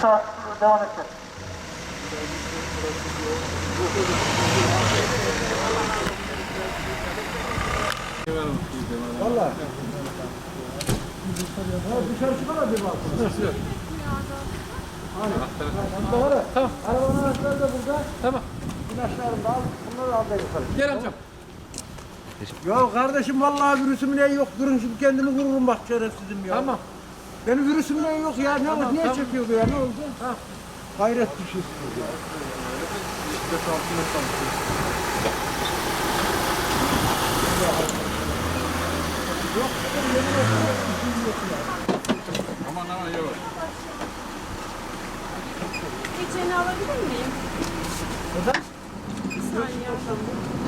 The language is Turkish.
saat devam edecek. Valla. Dışarı çıkar bak. Tamam. Tamam. Arabanın anahtarı da burada. Tamam. İlaçlarını da al. Bunları al da yukarı. Gel amcam. Ya kardeşim vallahi virüsüm ne yok. Durun şimdi kendimi vururum bak şerefsizim ya. Tamam. Benim virüsüm ne yok ya. Ne oldu? Niye tamam. çekiyor bu ya? Ne oldu? Ha. Hayret bir şey. Aman aman yavaş. Geçeni alabilir miyim? Neden? Bir saniye.